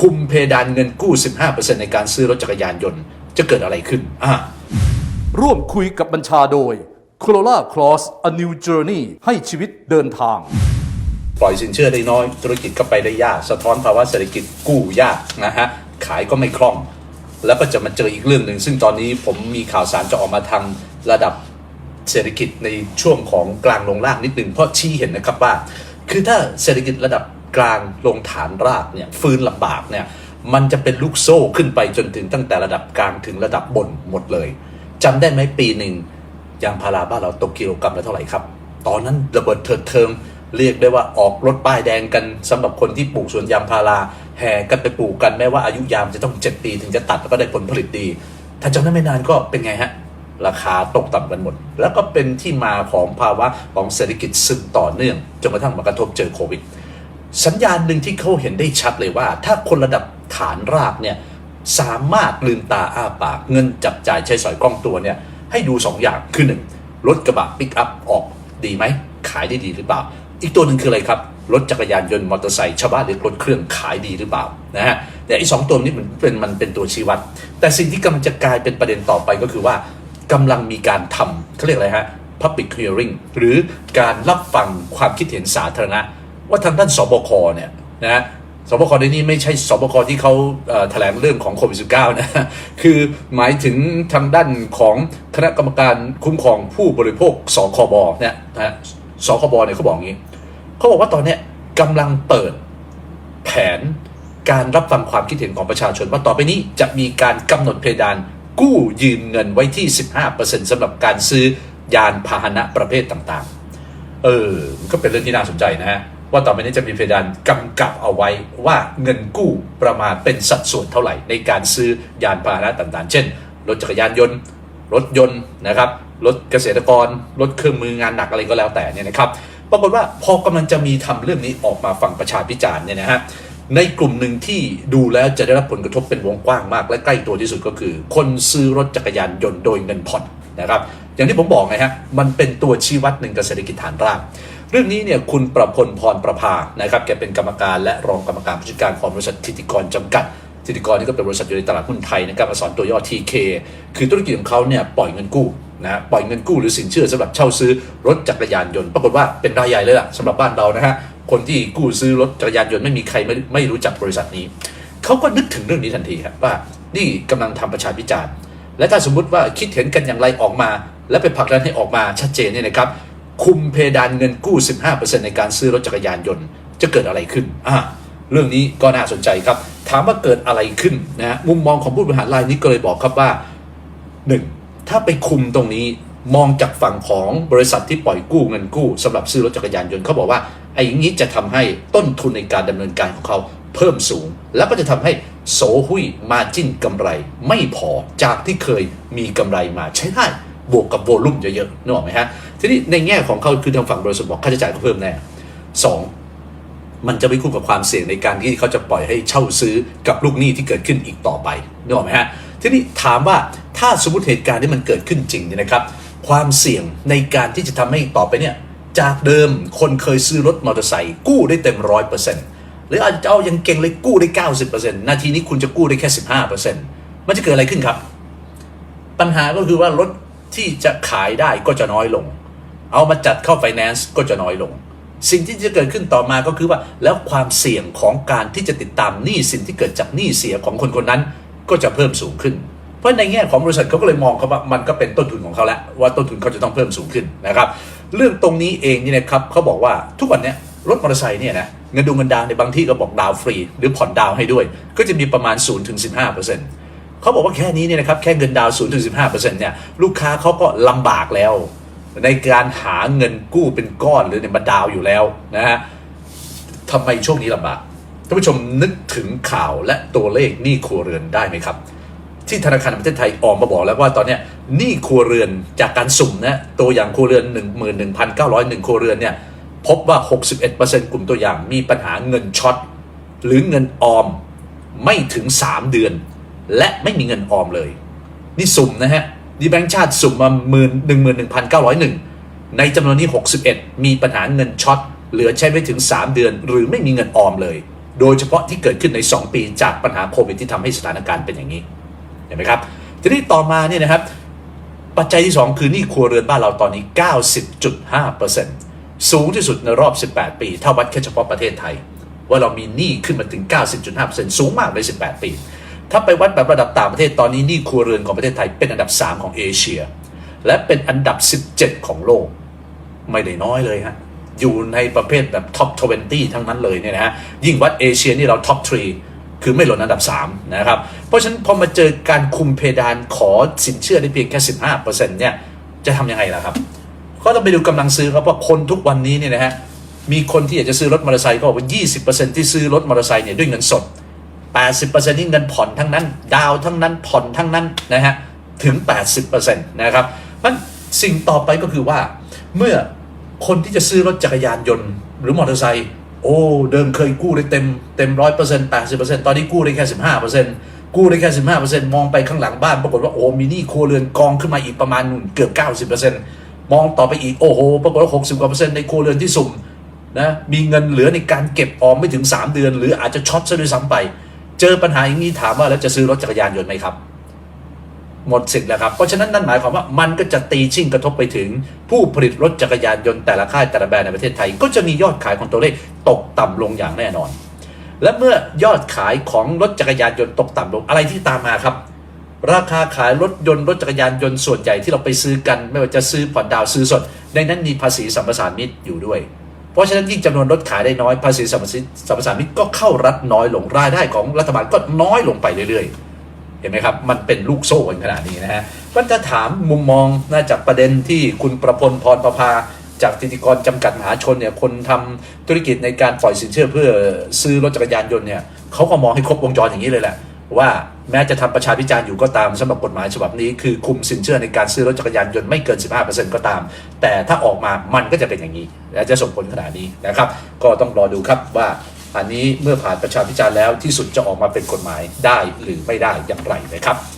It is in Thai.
คุมเพดานเงินกู้ 15%ในการซื้อรถจักรยานยนต์ จะเกิดอะไรขึ้นอ่าร่วมคุยกับบัญชาโดย Corolla Cross A New Journey ให้ชีวิตเดินทาง ปล่อยสินเชื่อได้น้อย ธุรกิจก็ไปได้ยาก สะท้อนภาวะเศรษฐกิจกู้ยากนะฮะ ขายก็ไม่คล่อง แล้วก็จะมาเจออีกเรื่องหนึ่ง ซึ่งตอนนี้ผมมีข่าวสารจะออกมาทางระดับเศรษฐกิจในช่วงของกลางลงล่างนิดหนึ่งเพราะชี้เห็นนะครับว่า คือถ้าเศรษฐกิจระดับ กลางลงฐานรากเนี่ยฟื้นลำบากเนี่ยมันจะเป็นลูกโซ่ขึ้นไปจนถึงตั้งแต่ระดับกลางถึงระดับบนหมดเลยจำได้ไหมปีหนึ่งยางพาราบ้านเราตกกิโลกรัมละเท่าไหร่ครับ ตอนนั้นระเบิดเถิดเทิงเรียกได้ว่าออกรถป้ายแดงกันสำหรับคนที่ปลูกสวนยางพาราแห่กันไปปลูกกันแม้ว่าอายุยามจะต้อง 7 ปีถึงจะตัดแล้วก็ได้ผลผลิตดี ถ้าจำได้ไม่นานก็เป็นไงฮะ ราคาตกต่ำกันหมด แล้วก็เป็นที่มาของภาวะของเศรษฐกิจซึมต่อเนื่องจนกระทั่งมากระทบเจอโควิด สัญญาณหนึ่งที่เขาเห็นได้ชัดเลยว่า ถ้าคนระดับฐานรากเนี่ยสามารถลืมตาอ้าปาก เงินจับจ่ายใช้สอยคล่องตัวเนี่ยให้ดู 2 อย่างคือหนึ่งรถกระบะปิกอัพออกดีไหม ขายได้ดีหรือเปล่า อีกตัวหนึ่งคืออะไรครับ รถจักรยานยนต์มอเตอร์ไซค์ชาวบ้านเรียกรถเครื่องขายดีหรือเปล่านะฮะแต่ไอ้สองตัวนี้มันเป็นมันเป็นตัวชี้วัด แต่สิ่งที่กำลังจะกลายเป็นประเด็นต่อไปก็คือว่ากำลังมีการทำเขาเรียกอะไรฮะ public hearing หรือการรับฟังความคิดเห็นสาธารณะ ว่าทางด้านสบคเนี่ยนะสบคในนี้ไม่ใช่สบคที่เขาแถลงเรื่องของโควิด -19 นะ คือหมายถึงทางด้านของคณะกรรมการคุ้มครองผู้บริโภคสคบเนี่ยนะสคบเนี่ยเขาบอกงี้เขาบอกว่าตอนเนี้ยกำลังเปิดแผนการรับฟังความคิดเห็นของประชาชน ว่าต่อไปนี้จะมีการกำหนดเพดานกู้ยืมเงินไว้ที่ 15%สำหรับการซื้อยานพาหนะประเภทต่างๆ เออ ก็เป็นเรื่องที่น่าสนใจนะฮะ ว่าต่อไปนี้จะมีเพดานกำกับเอาไว้ว่าเงินกู้ประมาณเป็นสัดส่วนเท่าไหร่ ในการซื้อยานพาหนะต่างๆ เช่น รถจักรยานยนต์ รถยนต์นะครับ รถเกษตรกร รถเครื่องมืองานหนักอะไรก็แล้วแต่เนี่ยนะครับ ปรากฏว่าพอกำลังจะมีทำเรื่องนี้ออกมาฟังประชาพิจารณ์เนี่ยนะฮะ ในกลุ่มหนึ่งที่ดูแล้วจะได้รับผลกระทบเป็นวงกว้างมาก และใกล้ตัวที่สุดก็คือ คนซื้อรถจักรยานยนต์โดยเงินผ่อน นะครับ อย่างที่ผมบอกไงฮะมันเป็นตัวชี้วัดหนึ่งกับเศรษฐกิจฐานรากเรื่องนี้เนี่ยคุณประพลพรประภานะครับแกเป็นกรรมการและรองกรรมการผู้จัดการของบริษัททิติกรจำกัดทิติกรนี่ก็เป็นบริษัทอยู่ในตลาดหุ้นไทยนะครับอักษรตัวย่อ TK คือธุรกิจของเขาเนี่ยปล่อยเงินกู้นะปล่อยเงินกู้หรือสินเชื่อสำหรับเช่าซื้อรถจักรยานยนต์ปรากฏว่าเป็นรายใหญ่เลยล่ะสำหรับบ้านเรานะฮะคนที่กู้ซื้อรถจักรยานยนต์ไม่มีใครไม่ไม่รู้จักบริษัทนี้เขาก็นึกถึงเรื่องนี้ทันทีครับว่านี่กำลังทำประชาพิจารณ์ และถ้าสมมุติว่าคิดเห็นกันอย่างไรออกมา และไปผลักดันให้ออกมาชัดเจนเนี่ยนะครับ คุมเพดานเงินกู้ 15%ในการซื้อรถจักรยานยนต์ จะเกิดอะไรขึ้นอ่าเรื่องนี้ก็น่าสนใจครับ ถามว่าเกิดอะไรขึ้นนะมุมมองของผู้บริหารรายนี้ก็เลยบอกครับว่าหนึ่งถ้าไปคุมตรงนี้มองจากฝั่งของบริษัทที่ปล่อยกู้เงินกู้สำหรับซื้อรถจักรยานยนต์เขาบอกว่าไอ้อย่างนี้จะทำให้ต้นทุนในการดำเนินการของเขา เพิ่มสูง แล้วก็จะทำให้โสหุยมาจิ้นกำไร ไม่พอจากที่เคยมีกำไรมาใช้ได้บวกกับโวลุ่มเยอะๆนึกออกไหมฮะ ทีนี้ในแง่ของเขาคือทางฝั่งบริษัทบอกค่าใช้จ่ายเขาเพิ่มแน่สองมันจะไม่คู่กับความเสี่ยงในการที่เขาจะปล่อยให้เช่าซื้อกับลูกหนี้ที่เกิดขึ้นอีกต่อไปนึกออกไหมฮะ ทีนี้ถามว่าถ้าสมมติเหตุการณ์ที่มันเกิดขึ้นจริงเนี่ยนะครับ ความเสี่ยงในการที่จะทำให้ต่อไปเนี่ยจากเดิมคนเคยซื้อรถมอเตอร์ไซค์กู้ได้เต็มร้อยเปอร์เซ็นต์ รืออาจจะเอายังเก่งเลยกู้ได้เก้าสิบเปอร์เซ็นต์นาทีนี้คุณจะกู้ได้แค่สิบห้าเปอร์เซ็นต์มันจะเกิดอะไรขึ้นครับ ปัญหาก็คือว่ารถที่จะขายได้ก็จะน้อยลง เอามาจัดเข้าไฟแนนซ์ก็จะน้อยลง สิ่งที่จะเกิดขึ้นต่อมาก็คือว่า แล้วความเสี่ยงของการที่จะติดตามหนี้สินที่เกิดจากหนี้เสียของคนคนนั้น ก็จะเพิ่มสูงขึ้น เพราะในแง่ของบริษัทเขาก็เลยมองครับว่ามันก็เป็นต้นทุนของเขาแล้วว่าต้นทุนเขาจะต้องเพิ่มสูงขึ้นนะครับ เรื่องตรงนี้เองนี่นะครับเขาบอกว่าทุกวันนี้รถมอเตอร์ไซค์เนี่ยนะเเงินดูเงินดาวในบางที่ก็บอกดาวฟรี หรือผ่อนดาวให้ด้วย ก็จะมีประมาณ0-15%เขาบอกว่าแค่นี้เนี่ยนะครับแค่เงินดาวน์0-15%เนี่ยลูกค้าเขาก็ลำบากแล้ว ในการหาเงินกู้เป็นก้อนหรือในยมาดาวอยู่แล้วนะฮะทำไมช่วงนี้ลำบากท่านผู้ชมนึกถึงข่าวและตัวเลขหนี้ครัวเรือนได้ไหมครับ ที่ธนาคารประเทศไทยออกมาบอกแล้วว่าตอนนี้หนี้ครัวเรือนจากการสุ่มนะตัวอย่างครัวเรือน 11,901 ครัวเรือนเนี่ย พบว่า 61%กลุ่มตัวอย่างมีปัญหาเงินช็อตหรือเงินออมไม่ถึง 3 เดือน และไม่มีเงินออมเลย นี่สุ่มนะฮะ นี่แบงก์ชาติสุ่มมาหมื่นหนึ่งหมื่นหนึ่งพันเก้าร้อยหนึ่งในจำนวนนี้ 61 มีปัญหาเงินช็อตเหลือใช้ไม่ถึง 3 เดือน หรือไม่มีเงินออมเลย โดยเฉพาะที่เกิดขึ้นใน 2 ปีจากปัญหาโควิดที่ทำให้สถานการณ์เป็นอย่างนี้เห็นไหมครับทีนี้ต่อมาเนี่ยนะครับ ปัจจัยที่ 2 คือหนี้ครัวเรือนบ้านเราตอนนี้ 90.5% สูงที่สุดในรอบ 18 ปี ถ้าวัดแค่เฉพาะประเทศไทย ว่าเรามีหนี้ขึ้นมาถึง 90.5%สูงมากใน 18 ปี ถ้าไปวัดแบบระดับต่างประเทศตอนนี้หนี้ครัวเรือนของประเทศไทยเป็นอันดับ 3 ของเอเชีย และเป็นอันดับ 17 ของโลก ไม่ได้น้อยเลยฮะอยู่ในประเภทแบบท็อป 20 ทั้งนั้นเลยเนี่ยนะฮะยิ่งวัดเอเชียนี่เราท็อป 3 คือไม่หล่นอันดับ 3 นะครับ เพราะฉะนั้นพอมาเจอการคุมเพดานขอสินเชื่อได้เพียงแค่ 15%เนี่ยจะทำยังไงล่ะครับ ก็ต้องไปดูกำลังซื้อครับว่าคนทุกวันนี้เนี่ยนะฮะมีคนที่อยากจะซื้อรถมอเตอร์ไซค์ก็บอกว่า 20%ที่ซื้อรถมอเตอร์ไซค์เนี่ยด้วยเงินสด 80%นี่เงินผ่อนทั้งนั้น ดาวทั้งนั้นผ่อนทั้งนั้นนะฮะถึง 80%นะครับมันสิ่งต่อไปก็คือว่า เมื่อคนที่จะซื้อรถจักรยานยนต์ หรือมอเตอร์ไซค์โอ้เดิมเคยกู้ได้เต็มเต็มร้อยเปอร์เซ็นต์แปดสิบเปอร์เซ็นต์ตอนนี้กู้ได้แค่สิบห้าเปอร์เซ็นต์กู้ได้แค่สิบห้าเปอร์เซ็นต์มองไปข้างหลังบ้าน ปรากฏว่าโอ้มีหนี้ครัวเรือนกองขึ้นมาอีกประมาณนู่นเกือบเก้าสิบเปอร์เซ็นต์ มองต่อไปอีกโอ้โหปรากฏว่าหกสิบกว่าเปอร์เซ็นต์ในครัวเรือนที่สุ่มนะมีเงินเหลือในการเก็บออมไม่ถึง 3 เดือน หรืออาจจะช็อตซะด้วยซ้ำไป เจอปัญหาอย่างนี้ถามว่าแล้วจะซื้อรถจักรยานยนต์ไหมครับ หมดสิทธิ์แล้วครับ เพราะฉะนั้นนั่นหมายความว่ามันก็จะตีชิ่งกระทบไปถึง ผู้ผลิตรถจักรยานยนต์แต่ละค่ายแต่ละแบรนด์ในประเทศไทย ก็จะมียอดขายของตัวเลขตกต่ำลงอย่างแน่นอน และเมื่อยอดขายของรถจักรยานยนต์ตกต่ำลงอะไรที่ตามมาครับ ราคาขายรถยนต์รถจักรยานยนต์ส่วนใหญ่ที่เราไปซื้อกัน ไม่ว่าจะซื้อผ่อนดาวซื้อสด ในนั้นมีภาษีสัมปทานมิตรอยู่ด้วย เพราะฉะนั้นยิ่งจำนวนรถขายได้น้อยภาษีสัมปทานสัมปทานมิตรก็เข้ารัฐน้อยลงรายได้ของรัฐบาลก็น้อยลงไปเรื่อยๆ เห็นไหมครับ มันเป็นลูกโซ่กันขนาดนี้นะฮะมันจะถามมุมมองน่าจากประเด็นที่คุณประพลพรประภาจากธิติกรจำกัดมหาชนเนี่ยคนทำธุรกิจในการปล่อยสินเชื่อเพื่อซื้อรถจักรยานยนต์เนี่ยเขาก็มองให้ครบวงจรอย่างนี้เลยแหละ ว่าแม้จะทำประชาพิจารณ์อยู่ก็ตามสำหรับกฎหมายฉบับนี้คือคุมสินเชื่อในการซื้อรถจักรยานยนต์ไม่เกิน 15%ก็ตาม แต่ถ้าออกมามันก็จะเป็นอย่างนี้ และจะส่งผลขนาดนี้นะครับ ก็ต้องรอดูครับว่าอันนี้เมื่อผ่านประชาพิจารณ์แล้วที่สุดจะออกมาเป็นกฎหมายได้หรือไม่ได้อย่างไรนะครับ